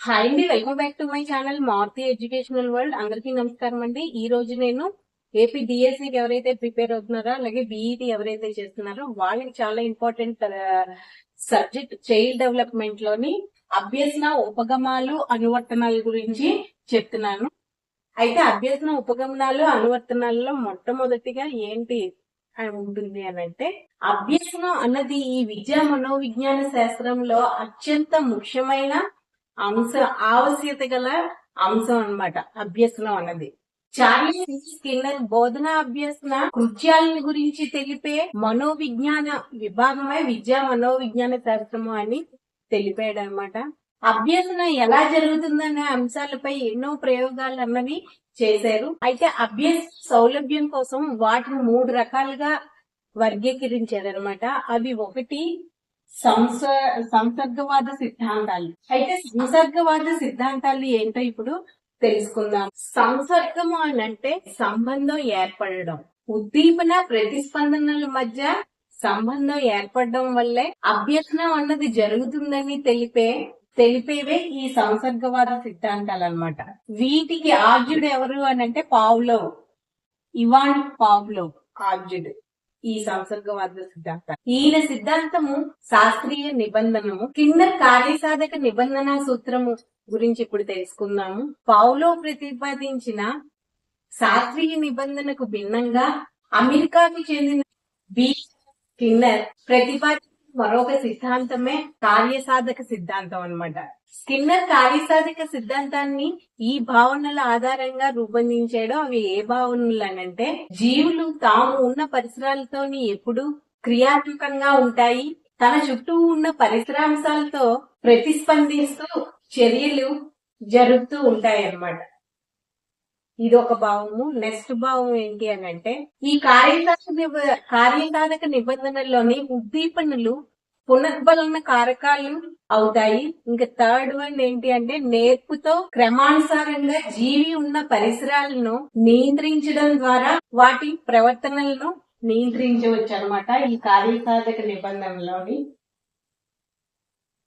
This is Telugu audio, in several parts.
హాయ్ అండి welcome back to my channel Maruti educational world అందరికీ నమస్కారం అండి. ఈ రోజు నేను ఏపీ డిఎస్సికి ఎవరైతే ప్రిపేర్ అవుతున్నారో అలాగే బీఈటీ ఎవరైతే చేస్తున్నారో వాళ్ళకి చాలా ఇంపార్టెంట్ సబ్జెక్ట్ చైల్డ్ డెవలప్మెంట్లోని అభ్యసన ఉపగమాలు అనువర్తనాల గురించి చెప్తున్నాను. అయితే అభ్యసన ఉపగమనాలు అనువర్తనాలలో మొట్టమొదటిగా ఏంటి అని ఉంటుంది అని అంటే అభ్యసనం అన్నది ఈ విద్యా మనోవిజ్ఞాన శాస్త్రంలో అత్యంత ముఖ్యమైన అంశ ఆవశ్యకత గల అంశం అన్నమాట అభ్యసనం అన్నది. చార్లీ స్కిన్నర్ బోధన అభ్యసన కృత్యాలను గురించి తెలిపే మనోవిజ్ఞాన విభాగమే విద్యా మనోవిజ్ఞాన శాస్త్రము అని తెలిపాడు అనమాట అభ్యసన ఎలా జరుగుతుందనే అంశాలపై ఎన్నో ప్రయోగాలు అన్నవి చేశారు. అయితే అభ్యస సౌలభ్యం కోసం వాటిని మూడు రకాలుగా వర్గీకరించారనమాట అవి ఒకటి సంస సంసర్గవాద సిద్ధాంతాలు. అయితే సంసర్గవాద సిద్ధాంతాలు ఏంటో ఇప్పుడు తెలుసుకుందాం. సంసర్గము అని అంటే సంబంధం ఏర్పడడం. ఉద్దీపన ప్రతిస్పందనల మధ్య సంబంధం ఏర్పడడం వల్లే అభ్యసనం అన్నది జరుగుతుందని తెలిపే తెలిపేవే ఈ సంసర్గవాద సిద్ధాంతాలు అన్నమాట వీటికి ఆర్జుడు ఎవరు అని అంటే పావులో. ఇవాన్ పావులో. ఆర్జుడు ఈ సంసర్గవాద సిద్ధాంతం ఈయన సిద్ధాంతము శాస్త్రీయ నిబంధనము. కింద కార్యసాధక నిబంధన సూత్రము గురించి ఇప్పుడు తెలుసుకుందాము. పావులో ప్రతిపాదించిన శాస్త్రీయ నిబంధనకు భిన్నంగా అమెరికాకి చెందిన బి. కిన్నర్ ప్రతిపాదించిన మరొక సిద్ధాంతమే కార్యసాధక సిద్ధాంతం అన్నమాట. స్కిన్నర్ కార్యసాధక సిద్ధాంతాన్ని ఈ భావనల ఆధారంగా రూపొందించాడు అవి ఏ భావనలు అనంటే జీవులు తాము ఉన్న పరిసరాలతోని ఎప్పుడు క్రియాత్మకంగా ఉంటాయి. తన చుట్టూ ఉన్న పరిసరాంశాలతో ప్రతిస్పందిస్తూ చర్యలు జరుగుతూ ఉంటాయి అన్నమాట ఇది ఒక భావము. నెక్స్ట్ భావం ఏంటి అని అంటే ఈ కార్యసాధక నిబ- కార్యసాధక నిబంధనల్లోని ఉద్దీపనలు పునర్బలన కారకాలు అవుతాయి. ఇంకా థర్డ్ వన్ ఏంటి అంటే నేర్పుతో క్రమానుసారంగా జీవి ఉన్న పరిసరాలను నియంత్రించడం ద్వారా వాటి ప్రవర్తనలను నియంత్రించవచ్చు అనమాట ఈ కార్యసాధక నిబంధనలోని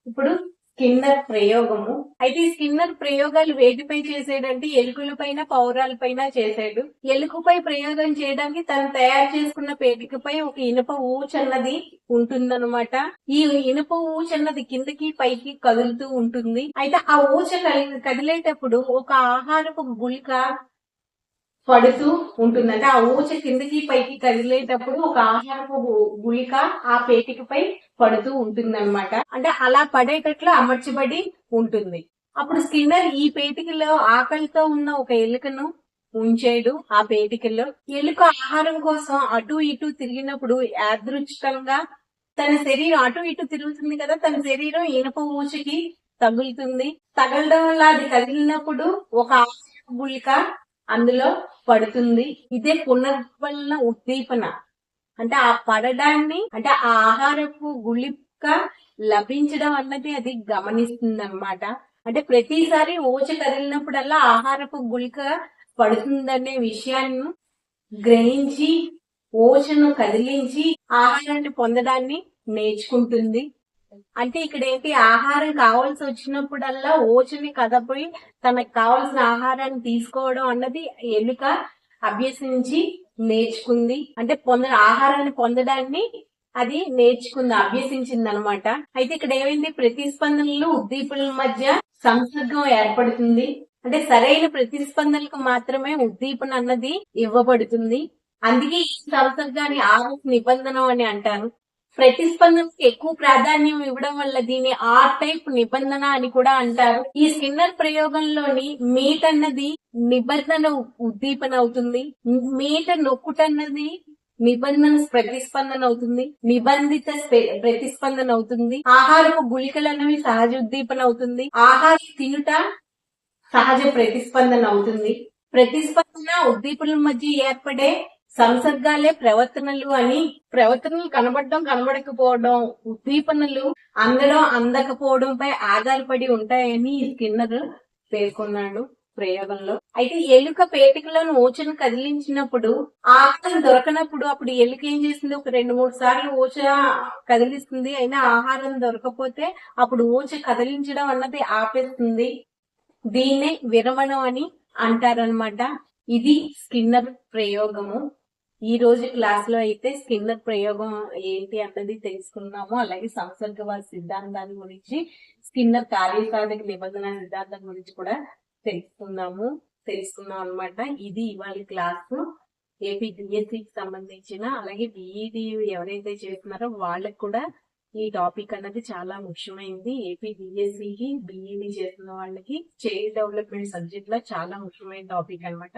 ఇప్పుడు స్కిన్నర్ ప్రయోగము. అయితే ఈ స్కిన్నర్ ప్రయోగాలు వేటిపై చేసేడంటే ఎలుకల పైన పౌరాల పైన చేశాడు ఎలుకపై ప్రయోగం చేయడానికి తను తయారు చేసుకున్న పేటికపై ఒక ఇనుప ఊచన్నది ఉంటుందన్నమాట. ఈ ఇనుప ఊచన్నది కిందకి పైకి కదులుతూ ఉంటుంది. అయితే ఆ ఊచ కదిలేటప్పుడు ఒక ఆహారపు గుళిక పడుతూ ఉంటుంది అంటే ఆ ఊచ కిందకి పైకి కదిలేటప్పుడు ఒక ఆహారపు గుళిక ఆ పేటికపై పడుతూ ఉంటుంది అంటే అలా పడేటట్లు అమర్చబడి ఉంటుంది. అప్పుడు స్కిన్నర్ ఈ పేటికలో ఆకలితో ఉన్న ఒక ఎలుకను ఉంచాడు ఆ పేటికలో. ఎలుక ఆహారం కోసం అటు ఇటు తిరిగినప్పుడు యాదృచ్ఛికంగా తన శరీరం అటు ఇటు తిరుగుతుంది కదా తన శరీరం ఇనుప ఊచకి తగులుతుంది. తగలడం వల్ల అది కదిలినప్పుడు ఒక ఆహార గుళిక అందులో పడుతుంది. ఇదే పునర్వలన ఉద్దీపన. అంటే ఆ పడడాన్ని అంటే ఆ ఆహారపు గుళిక లభించడం అన్నది అది గమనిస్తుంది అనమాట అంటే ప్రతిసారి ఊచ కదిలినప్పుడల్లా ఆహారపు గుళిక పడుతుందనే విషయాన్ని గ్రహించి ఓచను కదిలించి ఆహారాన్ని పొందడాన్ని నేర్చుకుంటుంది. అంటే ఇక్కడ ఏంటి ఆహారం కావాల్సి వచ్చినప్పుడల్లా ఓచుని కదపోయి తనకు కావాల్సిన ఆహారాన్ని తీసుకోవడం అన్నది ఎలుక అభ్యసించి నేర్చుకుంది. అంటే పొంద ఆహారాన్ని పొందడాన్ని అది నేర్చుకుంది అభ్యసించింది అనమాట అయితే ఇక్కడ ఏమైంది ప్రతిస్పందనలు ఉద్దీపనల మధ్య సంసర్గం ఏర్పడుతుంది. అంటే సరైన ప్రతిస్పందనలకు మాత్రమే ఉద్దీపన అన్నది ఇవ్వబడుతుంది. అందుకే ఈ సంసర్గాన్ని ఆరు నిబంధన అని అంటారు. ప్రతిస్పందనకు ఎక్కువ ప్రాధాన్యం ఇవ్వడం వల్ల దీన్ని ఆర్ టైప్ నిబంధన అని కూడా అంటారు. ఈ స్కిన్నర్ ప్రయోగంలోని మీట్ అన్నది నిబంధన ఉద్దీపన అవుతుంది. మీట నొక్కుటన్నది నిబంధన ప్రతిస్పందన అవుతుంది. నిబంధిత ప్రతిస్పందన అవుతుంది. ఆహారపు గుళికలు అనేవి సహజ ఉద్దీపన అవుతుంది. ఆహారం తినుట సహజ ప్రతిస్పందన అవుతుంది. ప్రతిస్పందన ఉద్దీపనల మధ్య ఏర్పడే సంసర్గాలే ప్రవర్తనలు అని ప్రవర్తనలు కనబడడం కనబడకపోవడం ఉద్దీపనలు అందడం అందకపోవడంపై ఆధారపడి ఉంటాయని ఈ స్కిన్నర్ పేర్కొన్నాడు ప్రయోగంలో. అయితే ఎలుక పేటికలో ఊచను కదిలించినప్పుడు ఆహారం దొరకనప్పుడు అప్పుడు ఎలుక ఏం చేసింది ఒక రెండు మూడు సార్లు ఊచ కదిలిస్తుంది. అయినా ఆహారం దొరకపోతే అప్పుడు ఊచ కదిలించడం అన్నది ఆపేస్తుంది. దీన్నే విరమణం అని అంటారనమాట ఇది స్కిన్నర్ ప్రయోగము. ఈ రోజు క్లాస్లో అయితే స్కిన్నర్ ప్రయోగం ఏంటి అన్నది తెలుసుకున్నాము. అలాగే సంసర్గవాద సిద్ధాంతాన్ని గురించి స్కిన్నర్ కార్యసాధక నిబంధన సిద్ధాంతం గురించి కూడా తెలుసుకున్నాము. తెలుసుకున్నాం అన్నమాట. ఇది ఇవాళ క్లాస్ ఏపీ డిఎస్సి కి సంబంధించిన అలాగే బిఈడి ఎవరైతే చేస్తున్నారో వాళ్ళకి కూడా ఈ టాపిక్ అన్నది చాలా ముఖ్యమైనది ఏపీ డిఎస్సికి బిఈడి చేస్తున్న వాళ్ళకి చైల్డ్ డెవలప్మెంట్ సబ్జెక్ట్లో చాలా ముఖ్యమైన టాపిక్ అన్నమాట.